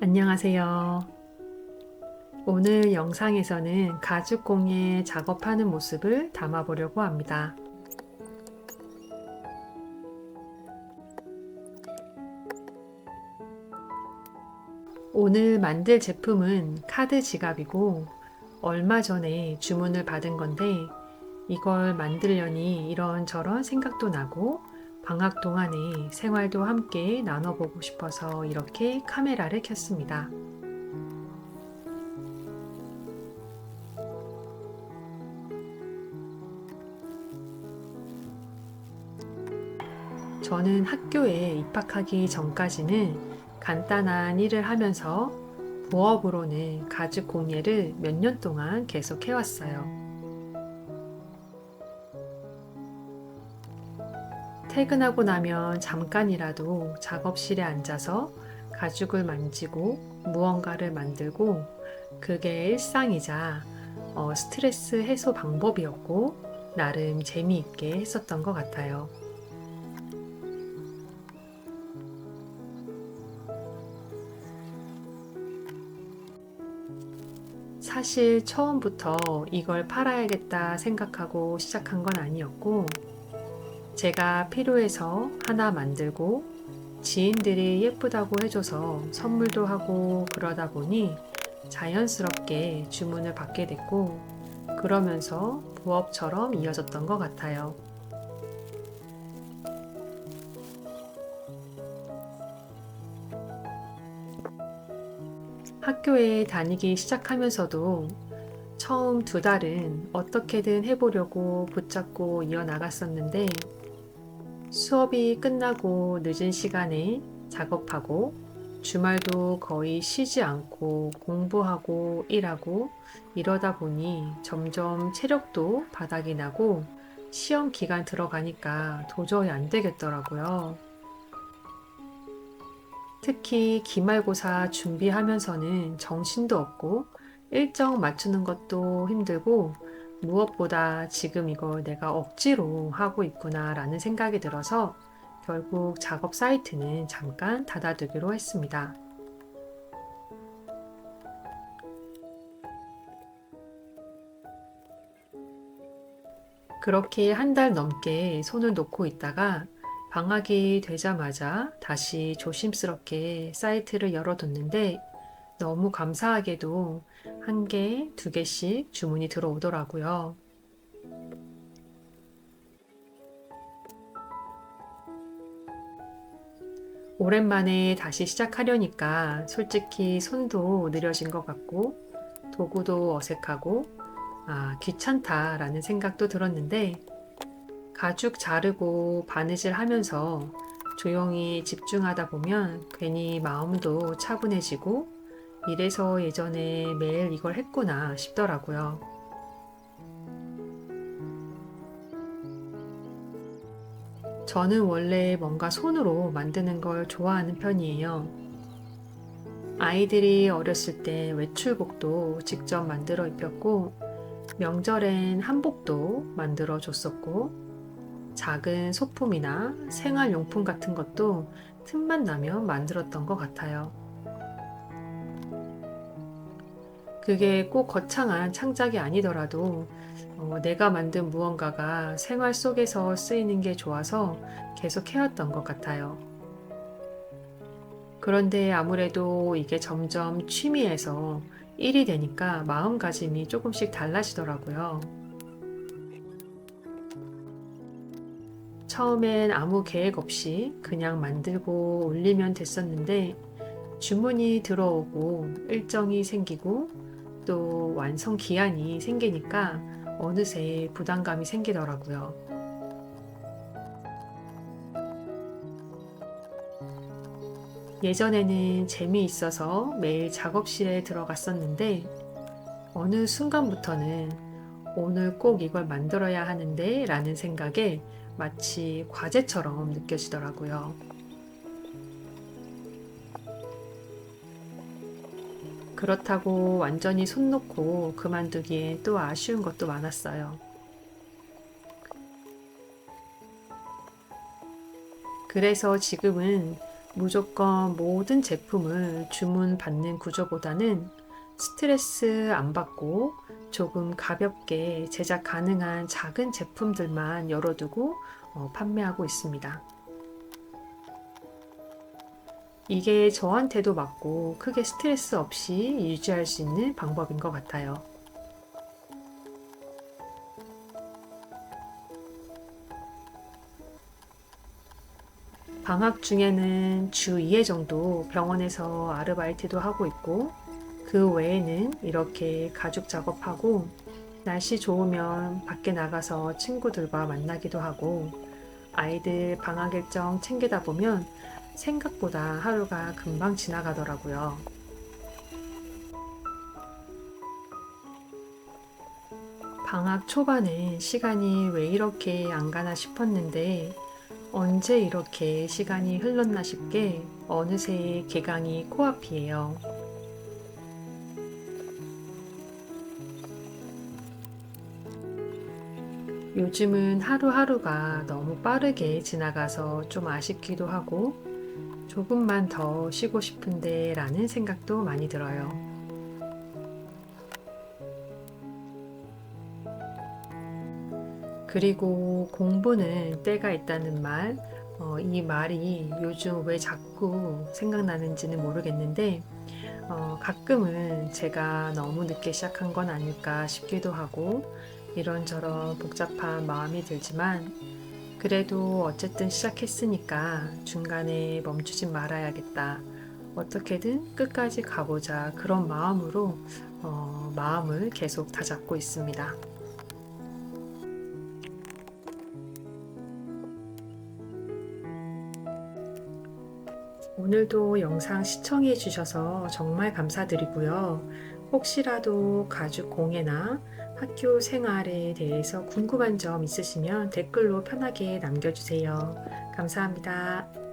안녕하세요. 오늘 영상에서는 가죽 공예 작업하는 모습을 담아보려고 합니다. 오늘 만들 제품은 카드 지갑이고 얼마 전에 주문을 받은 건데 이걸 만들려니 이런저런 생각도 나고 방학 동안에 생활도 함께 나눠보고 싶어서 이렇게 카메라를 켰습니다. 저는 학교에 입학하기 전까지는 간단한 일을 하면서 부업으로는 가죽 공예를 몇 년 동안 계속 해왔어요. 퇴근하고 나면 잠깐이라도 작업실에 앉아서 가죽을 만지고 무언가를 만들고 그게 일상이자 어, 스트레스 해소 방법이었고 나름 재미있게 했었던 것 같아요. 사실 처음부터 이걸 팔아야겠다 생각하고 시작한 건 아니었고 제가 필요해서 하나 만들고 지인들이 예쁘다고 해줘서 선물도 하고 그러다 보니 자연스럽게 주문을 받게 됐고 그러면서 부업처럼 이어졌던 것 같아요. 학교에 다니기 시작하면서도 처음 두 달은 어떻게든 해보려고 붙잡고 이어나갔었는데 수업이 끝나고 늦은 시간에 작업하고 주말도 거의 쉬지 않고 공부하고 일하고 이러다 보니 점점 체력도 바닥이 나고 시험 기간 들어가니까 도저히 안 되겠더라고요. 특히 기말고사 준비하면서는 정신도 없고 일정 맞추는 것도 힘들고 무엇보다 지금 이걸 내가 억지로 하고 있구나 라는 생각이 들어서 결국 작업 사이트는 잠깐 닫아두기로 했습니다. 그렇게 한 달 넘게 손을 놓고 있다가 방학이 되자마자 다시 조심스럽게 사이트를 열어뒀는데 너무 감사하게도 한 개, 두 개씩 주문이 들어오더라고요. 오랜만에 다시 시작하려니까 솔직히 손도 느려진 것 같고 도구도 어색하고 아, 귀찮다라는 생각도 들었는데 가죽 자르고 바느질 하면서 조용히 집중하다 보면 괜히 마음도 차분해지고 이래서 예전에 매일 이걸 했구나 싶더라고요. 저는 원래 뭔가 손으로 만드는 걸 좋아하는 편이에요. 아이들이 어렸을 때 외출복도 직접 만들어 입혔고, 명절엔 한복도 만들어 줬었고, 작은 소품이나 생활용품 같은 것도 틈만 나면 만들었던 것 같아요. 그게 꼭 거창한 창작이 아니더라도 어, 내가 만든 무언가가 생활 속에서 쓰이는 게 좋아서 계속 해왔던 것 같아요. 그런데 아무래도 이게 점점 취미에서 일이 되니까 마음가짐이 조금씩 달라지더라고요. 처음엔 아무 계획 없이 그냥 만들고 올리면 됐었는데 주문이 들어오고 일정이 생기고 또 완성 기한이 생기니까 어느새 부담감이 생기더라고요. 예전에는 재미있어서 매일 작업실에 들어갔었는데 어느 순간부터는 오늘 꼭 이걸 만들어야 하는데 라는 생각에 마치 과제처럼 느껴지더라고요. 그렇다고 완전히 손 놓고 그만두기에 또 아쉬운 것도 많았어요. 그래서 지금은 무조건 모든 제품을 주문 받는 구조보다는 스트레스 안 받고 조금 가볍게 제작 가능한 작은 제품들만 열어두고 어, 판매하고 있습니다. 이게 저한테도 맞고 크게 스트레스 없이 유지할 수 있는 방법인 것 같아요. 방학 중에는 주 2회 정도 병원에서 아르바이트도 하고 있고, 그 외에는 이렇게 가죽 작업하고, 날씨 좋으면 밖에 나가서 친구들과 만나기도 하고, 아이들 방학 일정 챙기다 보면 생각보다 하루가 금방 지나가더라고요. 방학 초반에 시간이 왜 이렇게 안 가나 싶었는데, 언제 이렇게 시간이 흘렀나 싶게 어느새 개강이 코앞이에요. 요즘은 하루하루가 너무 빠르게 지나가서 좀 아쉽기도 하고 조금만 더 쉬고 싶은데 라는 생각도 많이 들어요. 그리고 공부는 때가 있다는 말, 어, 이 말이 요즘 왜 자꾸 생각나는지는 모르겠는데, 어, 가끔은 제가 너무 늦게 시작한 건 아닐까 싶기도 하고, 이런저런 복잡한 마음이 들지만, 그래도 어쨌든 시작했으니까 중간에 멈추진 말아야겠다. 어떻게든 끝까지 가보자. 그런 마음으로, 어, 마음을 계속 다잡고 있습니다. 오늘도 영상 시청해 주셔서 정말 감사드리고요. 혹시라도 가족 공예나 학교 생활에 대해서 궁금한 점 있으시면 댓글로 편하게 남겨주세요. 감사합니다.